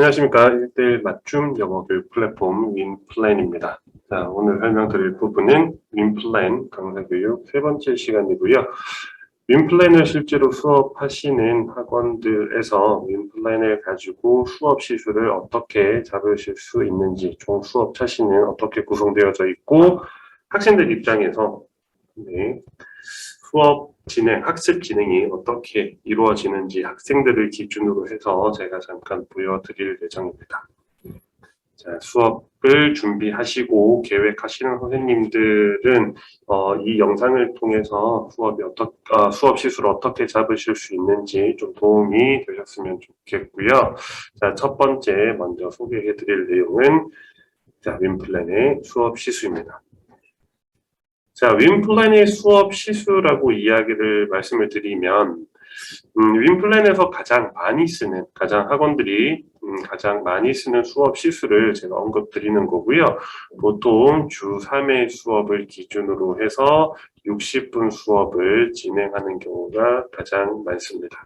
안녕하십니까. 1대1 맞춤 영어 교육 플랫폼 윈플랜입니다. 자, 오늘 설명드릴 부분은 윈플랜 강사 교육 세 번째 시간이고요. 윈플랜을 실제로 수업하시는 학원들에서 윈플랜을 가지고 수업 시수를 어떻게 잡으실 수 있는지, 총 수업 차시는 어떻게 구성되어져 있고, 학생들 입장에서 네, 수업 진행, 학습 진행이 어떻게 이루어지는지 학생들을 기준으로 해서 제가 잠깐 보여드릴 예정입니다. 자, 수업을 준비하시고 계획하시는 선생님들은 어, 이 영상을 통해서 수업이 어떻, 아, 수업 시수를 어떻게 잡으실 수 있는지 좀 도움이 되셨으면 좋겠고요. 자, 첫 번째 먼저 소개해드릴 내용은 자, 윈플랜의 수업 시수입니다. 자, 윈플랜의 수업 시수라고 이야기를 말씀을 드리면, 음, 윈플랜에서 가장 많이 쓰는, 가장 학원들이 음, 가장 많이 쓰는 수업 시수를 제가 언급드리는 거고요. 보통 주 3회 수업을 기준으로 해서 60분 수업을 진행하는 경우가 가장 많습니다.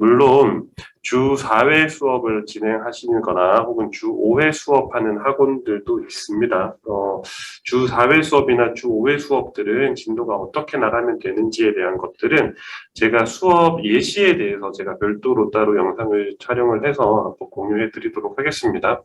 물론 주 4회 수업을 진행하시는 거나 혹은 주 5회 수업하는 학원들도 있습니다. 어, 주 4회 수업이나 주 5회 수업들은 진도가 어떻게 나가면 되는지에 대한 것들은 제가 수업 예시에 대해서 제가 별도로 따로 영상을 촬영을 해서 공유해 드리도록 하겠습니다.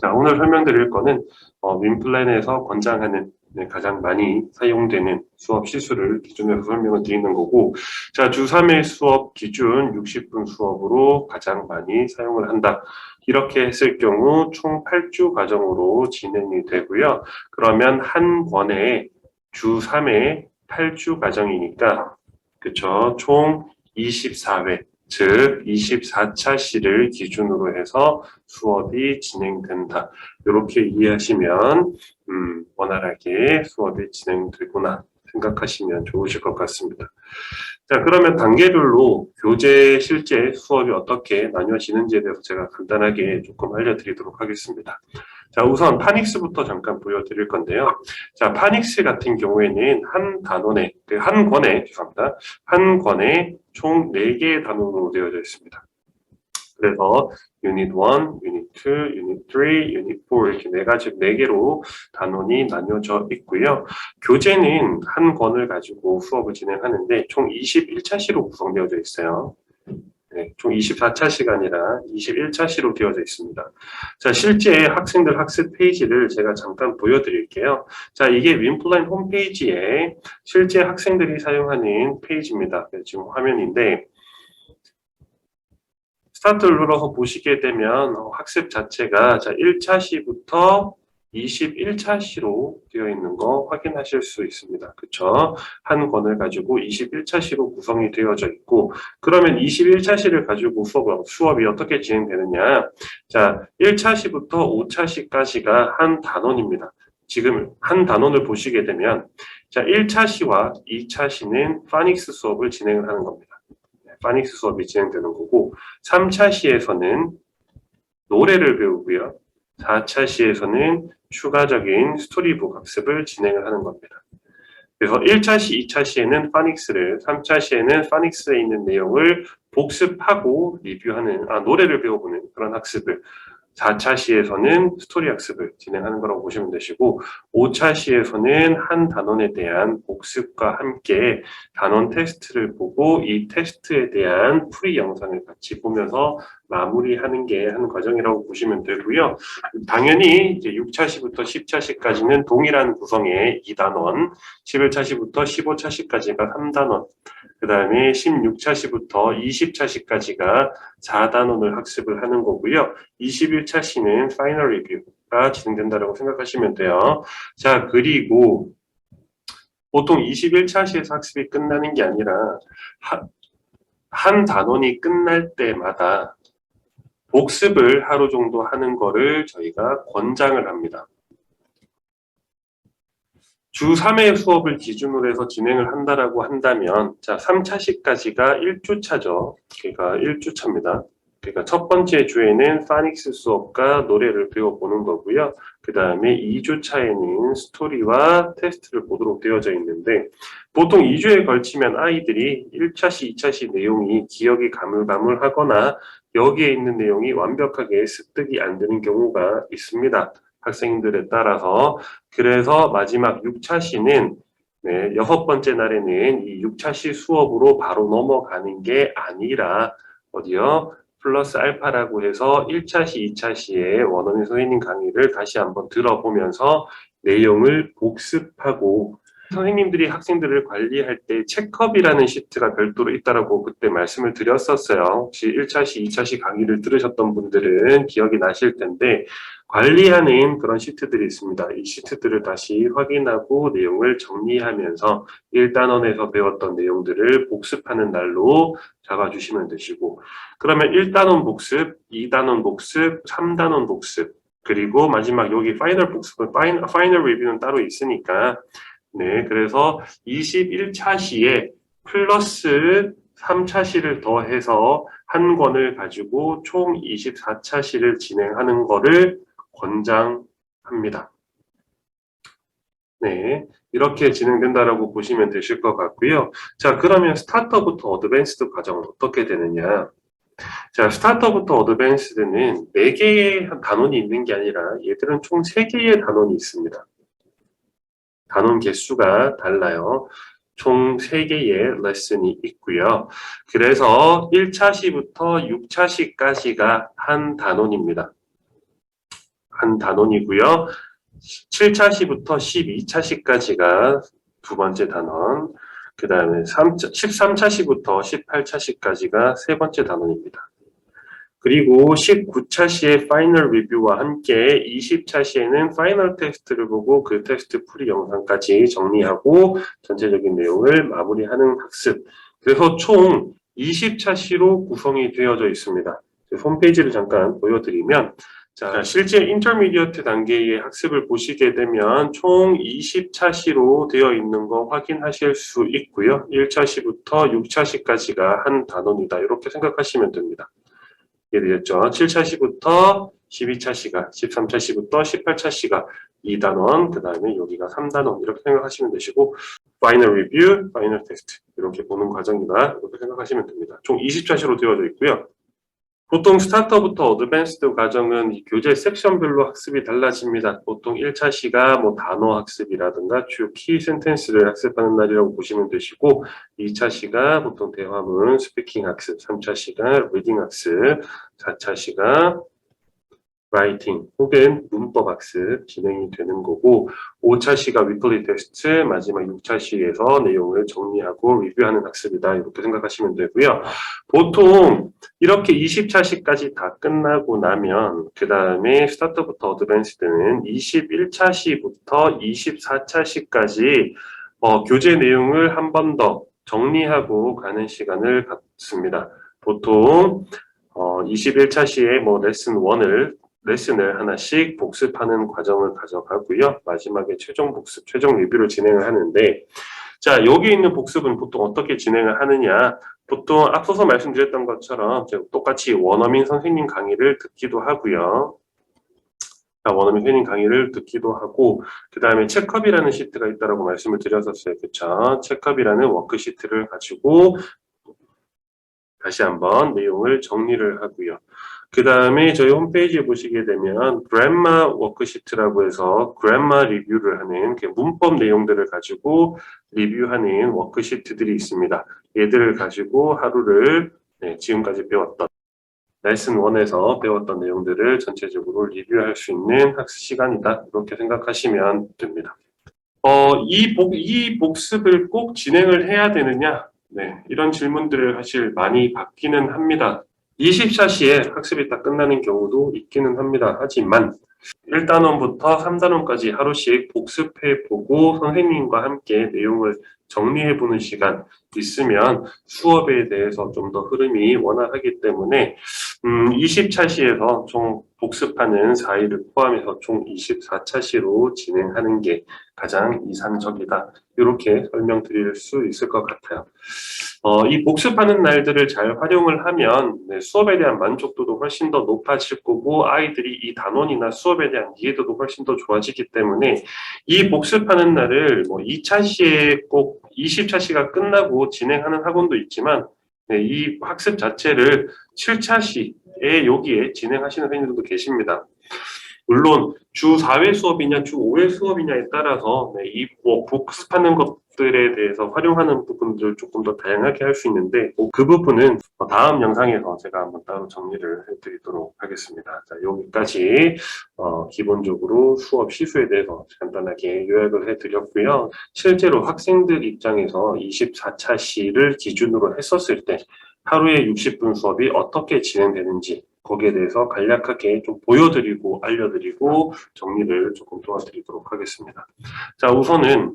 자, 오늘 설명드릴 거는 어, 윈플랜에서 권장하는 네, 가장 많이 사용되는 수업 시수를 기준으로 설명을 드리는 거고 자, 주 3회 수업 기준 60분 수업으로 가장 많이 사용을 한다. 이렇게 했을 경우 총 8주 과정으로 진행이 되고요. 그러면 한 권에 주 3회 8주 과정이니까 그쵸? 총 24회 즉 24차 시를 기준으로 해서 수업이 진행된다. 이렇게 이해하시면 음, 원활하게 수업이 진행되구나 생각하시면 좋으실 것 같습니다. 자, 그러면 단계별로 교재 실제 수업이 어떻게 나뉘어지는지에 대해서 제가 간단하게 조금 알려드리도록 하겠습니다. 자, 우선 파닉스부터 잠깐 보여드릴 건데요. 자, 파닉스 같은 경우에는 한 단원에, 그한 권에, 죄송합니다. 한 권에 총 4개의 단원으로 되어져 있습니다. 그래서 유닛 1, 유닛 2, 유닛 3, 유닛 4 이렇게 네 가지 네 개로 단원이 나뉘어져 있고요. 교재는 한 권을 가지고 수업을 진행하는데 총 21차 시로 구성되어져 있어요. 네, 총 24차 시간이라 21차 시로 되어져 있습니다. 자, 실제 학생들 학습 페이지를 제가 잠깐 보여드릴게요. 자, 이게 윈플라인 홈페이지에 실제 학생들이 사용하는 페이지입니다. 네, 지금 화면인데 스타트를 눌러서 보시게 되면 어, 학습 자체가 자 1차 시부터 21차 시로 되어 있는 거 확인하실 수 있습니다. 그쵸? 한 권을 가지고 21차 시로 구성이 되어져 있고 그러면 21차 시를 가지고 수업, 수업이 어떻게 진행되느냐 자 1차 시부터 5차 시까지가 한 단원입니다. 지금 한 단원을 보시게 되면 자 1차 시와 2차 시는 파닉스 수업을 진행을 하는 겁니다. 파닉스 수업이 진행되는 거고 3차 시에서는 노래를 배우고요. 4차 시에서는 추가적인 스토리북 학습을 진행을 하는 겁니다. 그래서 1차 시, 2차 시에는 파닉스를, 3차 시에는 파닉스에 있는 내용을 복습하고 리뷰하는, 아, 노래를 배워보는 그런 학습을 4차 시에서는 스토리 학습을 진행하는 거라고 보시면 되시고 5차 시에서는 한 단원에 대한 복습과 함께 단원 테스트를 보고 이 테스트에 대한 풀이 영상을 같이 보면서 마무리하는 게 한 과정이라고 보시면 되고요. 당연히 이제 6차 시부터 10차 시까지는 동일한 구성의 2단원, 11차 시부터 15차 시까지가 3단원, 그 다음에 16차 시부터 20차 시까지가 4단원을 학습을 하는 거고요. 21차 시는 파이널 리뷰가 진행된다고 생각하시면 돼요. 자, 그리고 보통 21차 시에서 학습이 끝나는 게 아니라 하, 한 단원이 끝날 때마다 복습을 하루 정도 하는 거를 저희가 권장을 합니다. 주 3회 수업을 기준으로 해서 진행을 한다라고 한다면 자 3차시까지가 1주차죠. 그러니까 1주차입니다. 그러니까 첫 번째 주에는 파닉스 수업과 노래를 배워보는 거고요. 그 다음에 2주차에는 스토리와 테스트를 보도록 되어져 있는데 보통 2주에 걸치면 아이들이 1차시, 2차시 내용이 기억이 가물가물하거나 여기에 있는 내용이 완벽하게 습득이 안 되는 경우가 있습니다. 학생들에 따라서. 그래서 마지막 6차 시는 네, 여섯 번째 날에는 이 6차 시 수업으로 바로 넘어가는 게 아니라 어디요? 플러스 알파라고 해서 1차 시, 2차 시에 원어민 선생님 강의를 다시 한번 들어보면서 내용을 복습하고 선생님들이 학생들을 관리할 때 체크업이라는 시트가 별도로 있다라고 그때 말씀을 드렸었어요. 혹시 1차 시, 2차 시 강의를 들으셨던 분들은 기억이 나실 텐데 관리하는 그런 시트들이 있습니다. 이 시트들을 다시 확인하고 내용을 정리하면서 1단원에서 배웠던 내용들을 복습하는 날로 잡아주시면 되시고 그러면 1단원 복습, 2단원 복습, 3단원 복습 그리고 마지막 여기 파이널 복습은 파이널, 파이널 리뷰는 따로 있으니까 네 그래서 21차 시에 플러스 3차 시를 더해서 한 권을 가지고 총 24차 시를 진행하는 거를 권장합니다. 네, 이렇게 진행된다라고 보시면 되실 것 같고요. 자, 그러면 스타터부터 어드밴스드 과정은 어떻게 되느냐? 자, 스타터부터 어드밴스드는 4개의 단원이 있는 게 아니라 얘들은 총 3개의 단원이 있습니다. 단원 개수가 달라요. 총 3개의 레슨이 있고요. 그래서 1차 시부터 6차 시까지가 한 단원입니다. 한 단원이고요. 7차 시부터 12차 시까지가 두 번째 단원, 그 다음에 13차 시부터 18차 시까지가 세 번째 단원입니다. 그리고 19차 시의 파이널 리뷰와 함께 20차 시에는 파이널 테스트를 보고 그 테스트 풀이 영상까지 정리하고 전체적인 내용을 마무리하는 학습. 그래서 총 20차 시로 구성이 되어져 있습니다. 홈페이지를 잠깐 보여드리면 자, 실제 인터미디어트 단계의 학습을 보시게 되면 총 20차 시로 되어 있는 거 확인하실 수 있고요. 1차 시부터 6차 시까지가 한 단원이다. 이렇게 생각하시면 됩니다. 이해 되셨죠? 7차 시부터 12차 시가, 13차 시부터 18차 시가 2단원, 그 다음에 여기가 3단원 이렇게 생각하시면 되시고 파이널 리뷰, 파이널 테스트 이렇게 보는 과정이다. 이렇게 생각하시면 됩니다. 총 20차 시로 되어져 있고요. 보통 스타터부터 어드밴스드 과정은 이 교재 섹션별로 학습이 달라집니다. 보통 1차 시가 뭐 단어 학습이라든가 주요 키 센텐스를 학습하는 날이라고 보시면 되시고 2차 시가 보통 대화문 스피킹 학습, 3차 시가 리딩 학습, 4차 시가 라이팅 혹은 문법 학습 진행이 되는 거고 5차 시가 위클리 테스트 마지막 6차 시에서 내용을 정리하고 리뷰하는 학습이다. 이렇게 생각하시면 되고요. 보통 이렇게 20차 시까지 다 끝나고 나면 그 다음에 스타트부터 어드밴스드는 21차 시부터 24차 시까지 어, 교재 내용을 한 번 더 정리하고 가는 시간을 갖습니다. 보통 어, 21차 시에 뭐 레슨 1을 레슨을 하나씩 복습하는 과정을 가져가고요. 마지막에 최종 복습, 최종 리뷰를 진행을 하는데 자 여기 있는 복습은 보통 어떻게 진행을 하느냐 보통 앞서서 말씀드렸던 것처럼 똑같이 원어민 선생님 강의를 듣기도 하고요. 자, 원어민 선생님 강의를 듣기도 하고 그 다음에 체크업이라는 시트가 있다라고 말씀을 드렸었어요. 그쵸? 체크업이라는 워크시트를 가지고 다시 한번 내용을 정리를 하고요. 그 다음에 저희 홈페이지에 보시게 되면 그랜마 워크시트라고 해서 그랜마 리뷰를 하는 그 문법 내용들을 가지고 리뷰하는 워크시트들이 있습니다. 얘들을 가지고 하루를 네, 지금까지 배웠던 레슨 1에서 배웠던 내용들을 전체적으로 리뷰할 수 있는 학습 시간이다. 이렇게 생각하시면 됩니다. 어, 이, 복, 이 복습을 꼭 진행을 해야 되느냐? 네, 이런 질문들을 사실 많이 받기는 합니다. 20차 시에 학습이 다 끝나는 경우도 있기는 합니다. 하지만 1단원부터 3단원까지 하루씩 복습해보고 선생님과 함께 내용을 정리해보는 시간 있으면 수업에 대해서 좀 더 흐름이 원활하기 때문에 음, 20차 시에서 총 복습하는 4일을 포함해서 총 24차 시로 진행하는 게 가장 이상적이다. 이렇게 설명드릴 수 있을 것 같아요. 어, 이 복습하는 날들을 잘 활용을 하면 네, 수업에 대한 만족도도 훨씬 더 높아질 거고 아이들이 이 단원이나 수업에 대한 이해도도 훨씬 더 좋아지기 때문에 이 복습하는 날을 뭐 2차 시에 꼭 20차 시가 끝나고 진행하는 학원도 있지만 네, 이 학습 자체를 7차 시에 여기에 진행하시는 선생님들도 계십니다. 물론 주 4회 수업이냐 주 5회 수업이냐에 따라서 네, 이 뭐, 복습하는 것 들에 대해서 활용하는 부분들을 조금 더 다양하게 할 수 있는데 뭐그 부분은 다음 영상에서 제가 한번 따로 정리를 해드리도록 하겠습니다. 자, 여기까지 어, 기본적으로 수업 시수에 대해서 간단하게 요약을 해드렸고요. 실제로 학생들 입장에서 24차 시를 기준으로 했었을 때 하루에 60분 수업이 어떻게 진행되는지 거기에 대해서 간략하게 좀 보여드리고 알려드리고 정리를 조금 도와드리도록 하겠습니다. 자, 우선은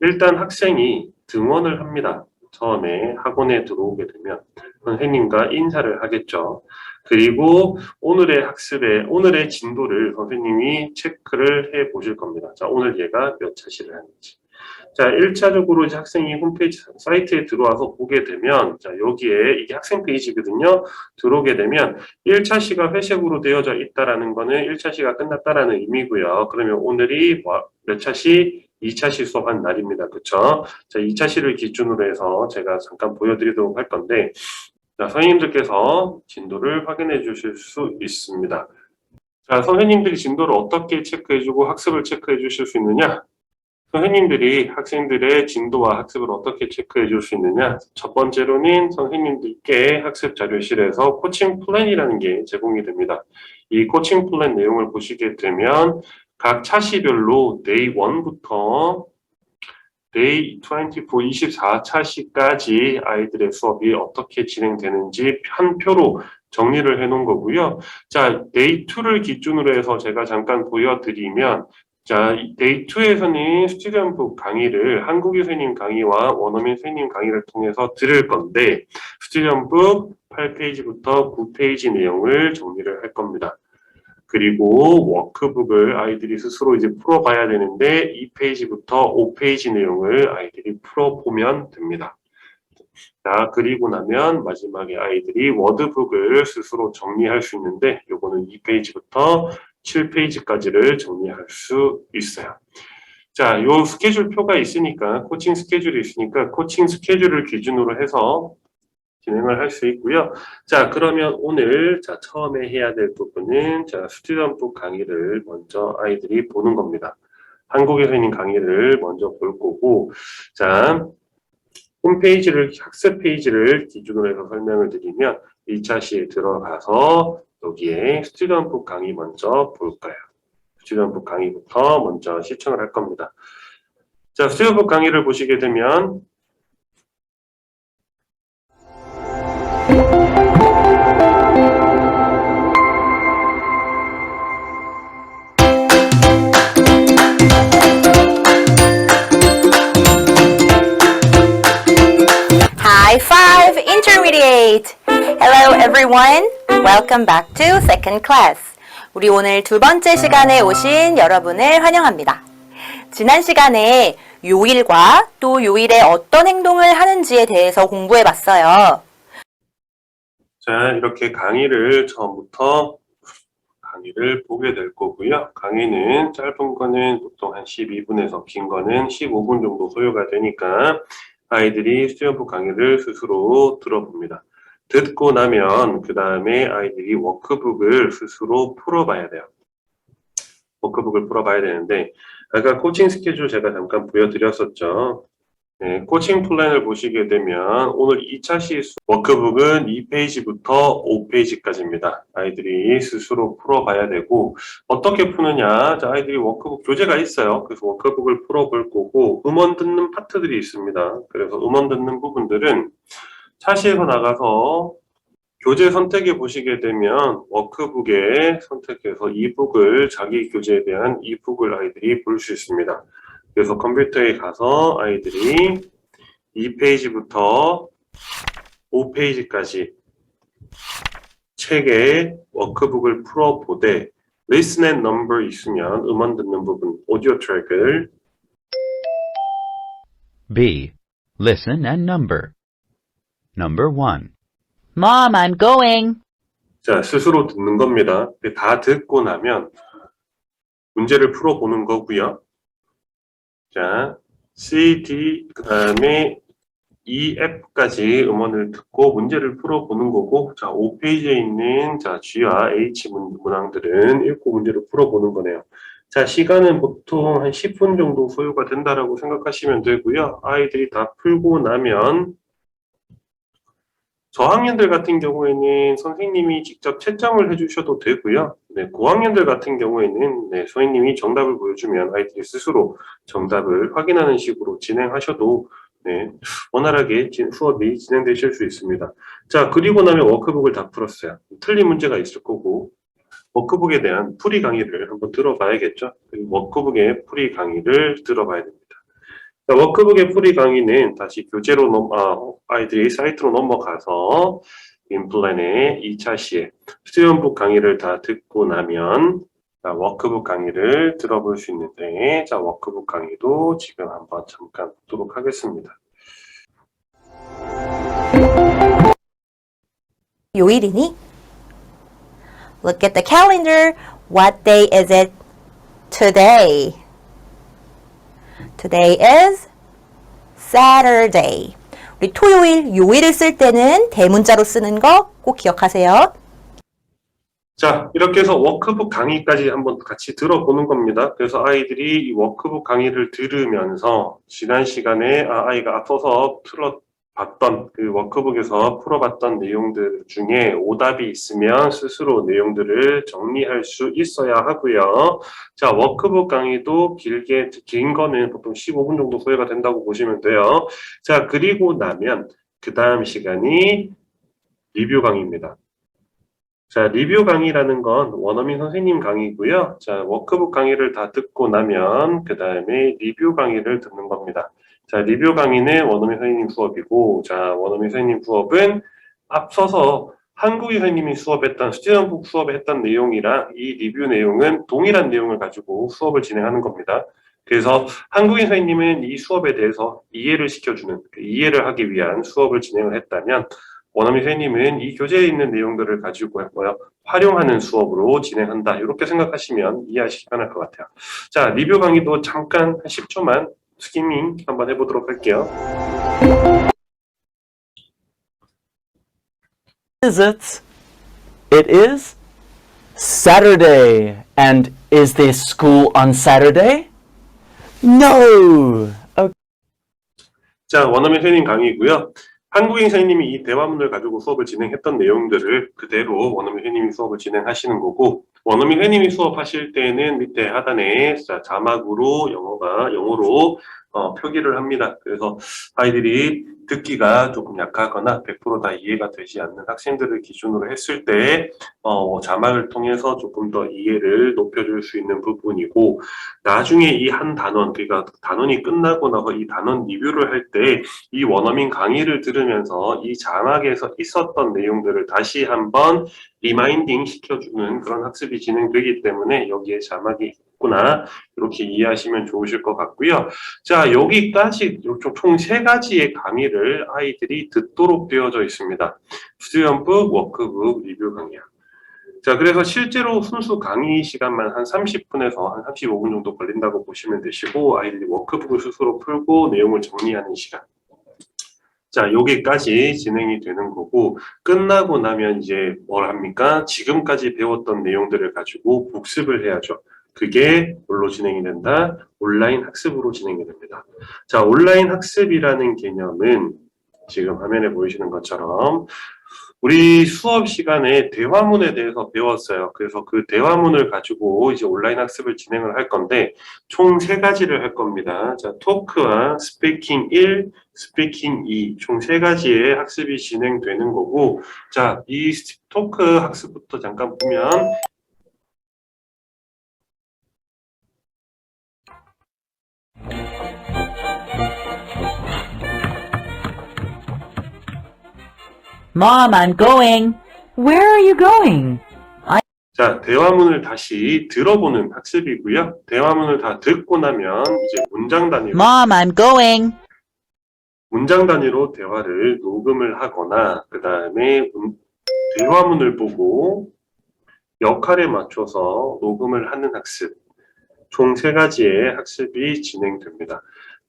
일단 학생이 등원을 합니다. 처음에 학원에 들어오게 되면 선생님과 인사를 하겠죠. 그리고 오늘의 학습에 오늘의 진도를 선생님이 체크를 해 보실 겁니다. 자, 오늘 얘가 몇 차시를 하는지. 자, 1차적으로 이제 학생이 홈페이지 사이트에 들어와서 보게 되면 자, 여기에 이게 학생 페이지거든요. 들어오게 되면 1차 시가 회색으로 되어져 있다라는 거는 1차 시가 끝났다라는 의미고요. 그러면 오늘이 뭐, 몇 차 시? 2차 시 수업한 날입니다. 그쵸? 자, 2차 시를 기준으로 해서 제가 잠깐 보여드리도록 할 건데 자, 선생님들께서 진도를 확인해 주실 수 있습니다. 자, 선생님들이 진도를 어떻게 체크해주고 학습을 체크해 주실 수 있느냐? 선생님들이 학생들의 진도와 학습을 어떻게 체크해 줄 수 있느냐? 첫 번째로는 선생님들께 학습 자료실에서 코칭 플랜이라는 게 제공이 됩니다. 이 코칭 플랜 내용을 보시게 되면 각 차시별로 day 1부터 day 24, 24차시까지 아이들의 수업이 어떻게 진행되는지 한 표로 정리를 해 놓은 거고요. 자, day 2를 기준으로 해서 제가 잠깐 보여드리면 자, 데이 2에서는 스튜디언북 강의를 한국인 선생님 강의와 원어민 선생님 강의를 통해서 들을 건데 스튜디언북 8페이지부터 9페이지 내용을 정리를 할 겁니다. 그리고 워크북을 아이들이 스스로 이제 풀어봐야 되는데 2페이지부터 5페이지 내용을 아이들이 풀어보면 됩니다. 자, 그리고 나면 마지막에 아이들이 워드북을 스스로 정리할 수 있는데 요거는 2페이지부터 7페이지까지를 정리할 수 있어요. 자, 요 스케줄 표가 있으니까, 코칭 스케줄이 있으니까, 코칭 스케줄을 기준으로 해서 진행을 할 수 있고요. 자, 그러면 오늘, 자, 처음에 해야 될 부분은, 자, 스튜던북 강의를 먼저 아이들이 보는 겁니다. 한국에 서 있는 강의를 먼저 볼 거고, 자, 홈페이지를, 학습 페이지를 기준으로 해서 설명을 드리면, 1차 시에 들어가서 여기에 스튜던북 강의 먼저 볼 거예요. 스튜던북 강의부터 먼저 시청을 할 겁니다. 자, 스튜던북 강의를 보시게 되면 High five, intermediate! Hello everyone. Welcome back to second class. 우리 오늘 두 번째 시간에 오신 여러분을 환영합니다. 지난 시간에 요일과 또 요일에 어떤 행동을 하는지에 대해서 공부해 봤어요. 자, 이렇게 강의를 처음부터 강의를 보게 될 거고요. 강의는 짧은 거는 보통 한 12분에서 긴 거는 15분 정도 소요가 되니까 아이들이 스튜던북 강의를 스스로 들어봅니다. 듣고 나면 그 다음에 아이들이 워크북을 스스로 풀어봐야 돼요. 워크북을 풀어봐야 되는데 아까 코칭 스케줄 제가 잠깐 보여드렸었죠. 네, 코칭 플랜을 보시게 되면 오늘 2차 시 워크북은 2페이지부터 5페이지까지입니다. 아이들이 스스로 풀어봐야 되고 어떻게 푸느냐 자, 아이들이 워크북 교재가 있어요. 그래서 워크북을 풀어볼 거고 음원 듣는 파트들이 있습니다. 그래서 음원 듣는 부분들은 차시에서 나가서 교재 선택해 보시게 되면 워크북에 선택해서 이북을 자기 교재에 대한 이북을 아이들이 볼 수 있습니다. 그래서 컴퓨터에 가서 아이들이 2페이지부터 5페이지까지 책의 워크북을 풀어보되 listen and number 있으면 음원 듣는 부분 오디오 트랙을 B. Listen and number. Number 1. Mom, I'm going. 자 스스로 듣는 겁니다. 근데 다 듣고 나면 문제를 풀어보는 거고요. 자 C, D 그 다음에 이 앱까지 음원을 듣고 문제를 풀어보는 거고, 자, 5페이지에 있는 자, G와 H 문, 문항들은 읽고 문제를 풀어보는 거네요. 자, 시간은 보통 한 10분 정도 소요가 된다라고 생각하시면 되고요. 아이들이 다 풀고 나면 저학년들 같은 경우에는 선생님이 직접 채점을 해주셔도 되고요. 네, 고학년들 같은 경우에는 네, 선생님이 정답을 보여주면 아이들이 스스로 정답을 확인하는 식으로 진행하셔도 네, 원활하게 진- 수업이 진행되실 수 있습니다. 자, 그리고 나면 워크북을 다 풀었어요. 틀린 문제가 있을 거고 워크북에 대한 풀이 강의를 한번 들어봐야겠죠. 그리고 워크북의 풀이 강의를 들어봐야 됩니다. 자, 워크북의 풀이 강의는 다시 교재로 넘, 아, 아이들이 사이트로 넘어가서 인플랜의 2차 시에 수련북 강의를 다 듣고 나면 자, 워크북 강의를 들어볼 수 있는데 자, 워크북 강의도 지금 한번 잠깐 보도록 하겠습니다. 요일이니? Look at the calendar. What day is it today? Today is Saturday. 우리 토요일, 요일을 쓸 때는 대문자로 쓰는 거 꼭 기억하세요. 자, 이렇게 해서 워크북 강의까지 한번 같이 들어보는 겁니다. 그래서 아이들이 이 워크북 강의를 들으면서 지난 시간에 아, 아이가 앞서서 풀어 봤던 그 워크북에서 풀어봤던 내용들 중에 오답이 있으면 스스로 내용들을 정리할 수 있어야 하고요. 자, 워크북 강의도 길게, 긴 거는 보통 15분 정도 소요가 된다고 보시면 돼요. 자, 그리고 나면 그 다음 시간이 리뷰 강의입니다. 자, 리뷰 강의라는 건 원어민 선생님 강의고요. 자, 워크북 강의를 다 듣고 나면 그 다음에 리뷰 강의를 듣는 겁니다. 자, 리뷰 강의는 원어민 선생님 수업이고, 자, 원어민 선생님 수업은 앞서서 한국인 선생님이 수업했던 스튜던북 수업에 했던 내용이랑 이 리뷰 내용은 동일한 내용을 가지고 수업을 진행하는 겁니다. 그래서 한국인 선생님은 이 수업에 대해서 이해를 시켜주는, 그 이해를 하기 위한 수업을 진행을 했다면, 원어민 선생님은 이 교재에 있는 내용들을 가지고 뭐요 활용하는 수업으로 진행한다. 이렇게 생각하시면 이해하시기 편할 것 같아요. 자, 리뷰 강의도 잠깐 한 10초만 스키밍 한번 해보도록 할게요. is it? It is Saturday. And is there school on Saturday? No. Okay. 자, 원어민 선생님 강의고요. 한국인 선생님이 이 대화문을 가지고 수업을 진행했던 내용들을 그대로 원어민 선생님이 수업을 진행하시는 거고, 원어민 선생님이 수업하실 때는 밑에 하단에 자, 자막으로 영어가 영어로 어, 표기를 합니다. 그래서 아이들이 듣기가 조금 약하거나 100%다 이해가 되지 않는 학생들을 기준으로 했을 때 어, 자막을 통해서 조금 더 이해를 높여줄 수 있는 부분이고 나중에 이 한 단원 그러니까 단원이 끝나고 나서 이 단원 리뷰를 할 때 이 원어민 강의를 들으면서 이 자막에서 있었던 내용들을 다시 한번 리마인딩 시켜주는 그런 학습이 진행되기 때문에 여기에 자막이 있 구나 이렇게 이해하시면 좋으실 것 같고요. 자 여기까지 총 세 가지의 강의를 아이들이 듣도록 되어져 있습니다. 수련북, 워크북, 리뷰 강의야. 자 그래서 실제로 순수 강의 시간만 한 30분에서 한 35분 정도 걸린다고 보시면 되시고 아이들이 워크북을 스스로 풀고 내용을 정리하는 시간. 자, 여기까지 진행이 되는 거고, 끝나고 나면 이제 뭘 합니까? 지금까지 배웠던 내용들을 가지고 복습을 해야죠. 그게 뭘로 진행이 된다? 온라인 학습으로 진행이 됩니다. 자, 온라인 학습이라는 개념은 지금 화면에 보이시는 것처럼 우리 수업 시간에 대화문에 대해서 배웠어요. 그래서 그 대화문을 가지고 이제 온라인 학습을 진행을 할 건데 총 세 가지를 할 겁니다. 자, 토크와 스피킹 1, 스피킹 2, 총 세 가지의 학습이 진행되는 거고, 자, 이 스- 토크 학습부터 잠깐 보면, Mom, I'm going. Where are you going? 자, 대화문을 다시 들어보는 학습이고요. 대화문을 다 듣고 나면 이제 문장 단위로, Mom, I'm going. 문장 단위로 대화를 녹음을 하거나, 그 다음에 대화문을 보고 역할에 맞춰서 녹음을 하는 학습. 총 세 가지의 학습이 진행됩니다.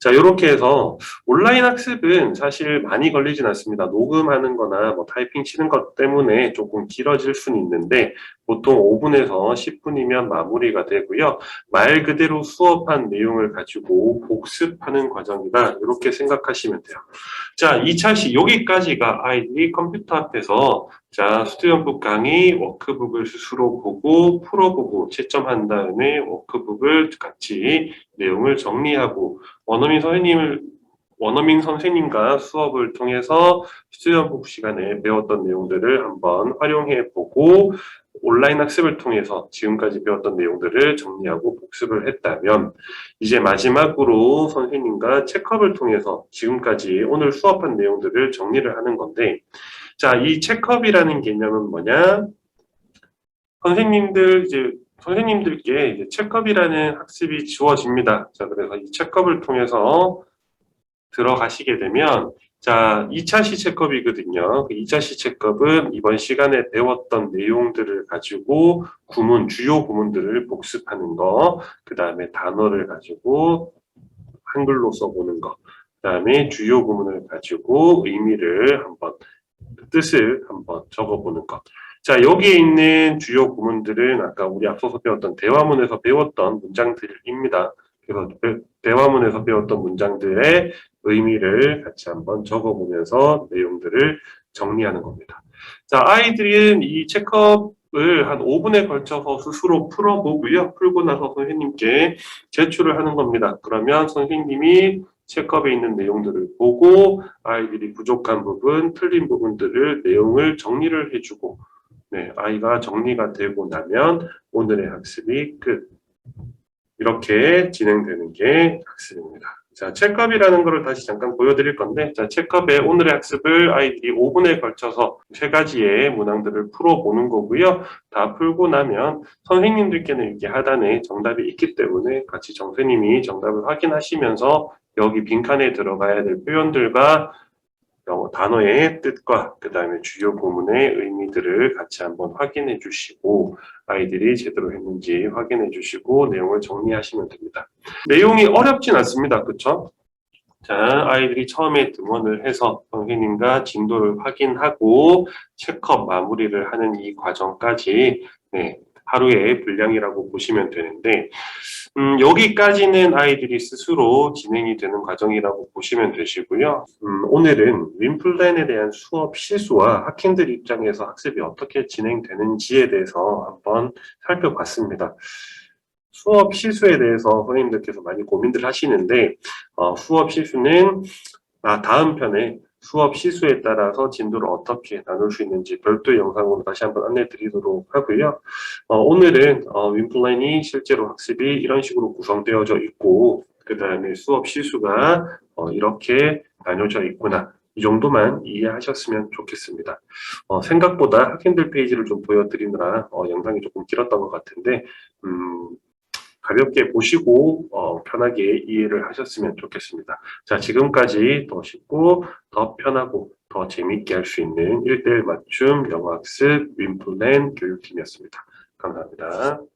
자, 이렇게 해서 온라인 학습은 사실 많이 걸리진 않습니다. 녹음하는 거나 뭐 타이핑 치는 것 때문에 조금 길어질 수는 있는데 보통 5분에서 10분이면 마무리가 되고요. 말 그대로 수업한 내용을 가지고 복습하는 과정이다. 이렇게 생각하시면 돼요. 자, 2차 시 여기까지가 아이들이 컴퓨터 앞에서 자, 스튜던북 강의 워크북을 스스로 보고 풀어보고 채점한 다음에 워크북을 같이 내용을 정리하고 원어민 선생님을 원어민 선생님과 수업을 통해서 스튜던북 시간에 배웠던 내용들을 한번 활용해 보고 온라인 학습을 통해서 지금까지 배웠던 내용들을 정리하고 복습을 했다면 이제 마지막으로 선생님과 체크업을 통해서 지금까지 오늘 수업한 내용들을 정리를 하는 건데 자, 이 체크업이라는 개념은 뭐냐? 선생님들 이제 선생님들께 이제 체크업이라는 학습이 주어집니다. 자, 그래서 이 체크업을 통해서 들어가시게 되면 자, 2차 시 체크업이거든요. 그 2차 시 체크업은 이번 시간에 배웠던 내용들을 가지고 구문, 주요 구문들을 복습하는 거, 그 다음에 단어를 가지고 한글로 써보는 거, 그 다음에 주요 구문을 가지고 의미를 한번, 그 뜻을 한번 적어보는 것. 자, 여기에 있는 주요 구문들은 아까 우리 앞서서 배웠던 대화문에서 배웠던 문장들입니다. 그래서 배- 대화문에서 배웠던 문장들의 의미를 같이 한번 적어보면서 내용들을 정리하는 겁니다. 자, 아이들은 이 체크업을 한 5분에 걸쳐서 스스로 풀어보고요. 풀고 나서 선생님께 제출을 하는 겁니다. 그러면 선생님이 체크업에 있는 내용들을 보고 아이들이 부족한 부분, 틀린 부분들을 내용을 정리를 해주고 네, 아이가 정리가 되고 나면 오늘의 학습이 끝. 이렇게 진행되는 게 학습입니다. 자, 체크업이라는 것을 다시 잠깐 보여드릴 건데, 자, 체크업의 오늘의 학습을 아이들이 5분에 걸쳐서 세 가지의 문항들을 풀어보는 거고요. 다 풀고 나면 선생님들께는 이렇게 하단에 정답이 있기 때문에 같이 정선생님이 정답을 확인하시면서 여기 빈칸에 들어가야 될 표현들과 단어의 뜻과 그 다음에 주요 구문의 의미들을 같이 한번 확인해 주시고 아이들이 제대로 했는지 확인해 주시고 내용을 정리하시면 됩니다. 내용이 어렵진 않습니다. 자, 아이들이 처음에 등원을 해서 선생님과 진도를 확인하고 체크업 마무리를 하는 이 과정까지 네, 하루의 분량이라고 보시면 되는데 음, 여기까지는 아이들이 스스로 진행이 되는 과정이라고 보시면 되시고요. 음, 오늘은 윈플랜에 대한 수업 실수와 학생들 입장에서 학습이 어떻게 진행되는지에 대해서 한번 살펴봤습니다. 수업 실수에 대해서 선생님들께서 많이 고민들 하시는데 어, 수업 실수는 아, 다음 편에 수업 실수에 따라서 진도를 어떻게 나눌 수 있는지 별도의 영상으로 다시 한번 안내 드리도록 하고요. 어, 오늘은 어, 윈플랜이 실제로 학습이 이런 식으로 구성되어져 있고 그 다음에 수업 실수가 어, 이렇게 나뉘어져 있구나. 이 정도만 이해하셨으면 좋겠습니다. 어, 생각보다 학생들 페이지를 좀 보여드리느라 어, 영상이 조금 길었던 것 같은데 음, 가볍게 보시고 어, 편하게 이해를 하셨으면 좋겠습니다. 자, 지금까지 더 쉽고 더 편하고 더 재미있게 할 수 있는 1대1 맞춤 영어학습 윈플랜 교육팀이었습니다. 감사합니다.